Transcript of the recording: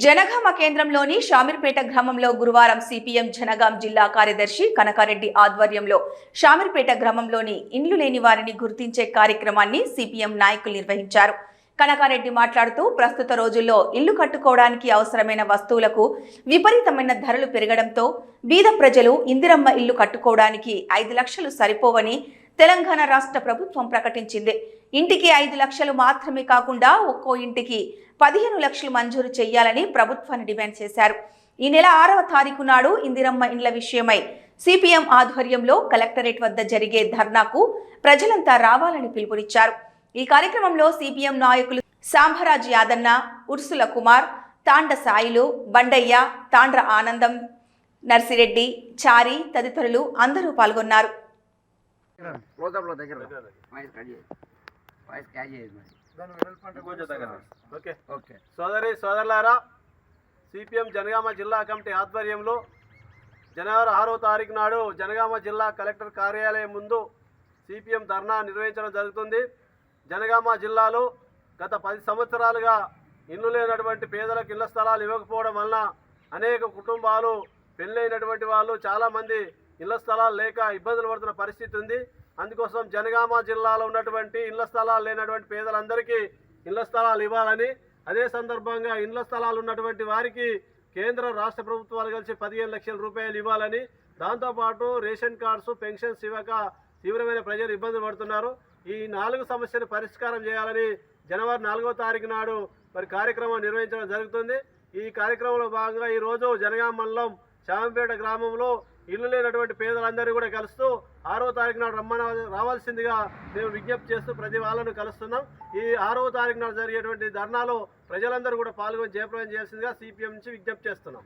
జనగామ కేంద్రంలోని షామీర్పేట గ్రామంలో గురువారం సిపిఎం జనగాం జిల్లా కార్యదర్శి కనకారెడ్డి ఆధ్వర్యంలో షామీర్పేట గ్రామంలోని ఇండ్లు లేని వారిని గుర్తించే కార్యక్రమాన్ని సిపిఎం నాయకులు నిర్వహించారు. కనకారెడ్డి మాట్లాడుతూ ప్రస్తుత రోజుల్లో ఇల్లు కట్టుకోవడానికి అవసరమైన వస్తువులకు విపరీతమైన ధరలు పెరగడంతో బీద ప్రజలు ఇందిరమ్మ ఇల్లు కట్టుకోవడానికి ఐదు లక్షలు సరిపోవని తెలంగాణ రాష్ట్ర ప్రభుత్వం ప్రకటించింది. ఇంటికి ఐదు లక్షలు మాత్రమే కాకుండా ఒక్కో ఇంటికి పదిహేను లక్షలు మంజూరు చేయాలని ప్రభుత్వాన్ని డిమాండ్ చేశారు. ఈ నెల ఆరవ తారీఖు నాడు ఇందిరమ్మ ఇండ్ల విషయమై సిపిఎం ఆధ్వర్యంలో కలెక్టరేట్ వద్ద జరిగే ధర్నాకు ప్రజలంతా రావాలని పిలుపునిచ్చారు. ఈ కార్యక్రమంలో సిపిఎం నాయకులు సాంభరాజ్ యాదన్న ఉర్సుల కుమార్ తాండ సాయిలు బండయ్య తాండ్ర ఆనందం నర్సిరెడ్డి చారి తదితరులు అందరూ పాల్గొన్నారు. వాయిస్ క్యాచ్ చేయదు మరి ఓకే. ఓకే. సోదరి సోదరులారా సిపిఎం జనగామ జిల్లా కమిటీ ఆధ్వర్యంలో జనవరి ఆరో తారీఖు నాడు జనగామ జిల్లా కలెక్టర్ కార్యాలయం ముందు సిపిఎం ధర్నా నిర్వహించడం జరుగుతుంది. జనగామ జిల్లాలో గత పది సంవత్సరాలుగా ఇల్లు లేనటువంటి పేదలకు ఇళ్ళ స్థలాలు ఇవ్వకపోవడం వలన అనేక కుటుంబాలు పెళ్ళైనటువంటి వాళ్ళు చాలామంది ఇళ్ళ స్థలాలు లేక ఇబ్బందులు పడుతున్న పరిస్థితి ఉంది. అందుకోసం జనగామ జిల్లాలో ఉన్నటువంటి ఇళ్ళ స్థలాలు లేనటువంటి పేదలందరికీ ఇళ్ళ స్థలాలు ఇవ్వాలని అదే సందర్భంగా ఇళ్ళ స్థలాలు ఉన్నటువంటి వారికి కేంద్ర రాష్ట్ర ప్రభుత్వాలు కలిసి పదిహేను లక్షల రూపాయలు ఇవ్వాలని దాంతోపాటు రేషన్ కార్డ్స్ పెన్షన్స్ ఇవ్వక తీవ్రమైన ప్రజలు ఇబ్బందులు పడుతున్నారు. ఈ నాలుగు సమస్యలు పరిష్కారం చేయాలని జనవరి నాలుగో తారీఖు నాడు మరి కార్యక్రమం నిర్వహించడం జరుగుతుంది. ఈ కార్యక్రమంలో భాగంగా ఈరోజు జనగామ మండలం శామంపేట గ్రామంలో ఇల్లు లేనటువంటి పేదలందరూ కూడా కలుస్తూ ఆరో తారీఖు నాడు రమ్మన రావాల్సిందిగా మేము విజ్ఞప్తి చేస్తూ ప్రతి వాళ్ళను కలుస్తున్నాం. ఈ ఆరో తారీఖు నాడు జరిగేటువంటి ధర్నాలో ప్రజలందరూ కూడా పాల్గొని జయప్రదం చేయాల్సిందిగా సిపిఎం నుంచి విజ్ఞప్తి చేస్తున్నాం.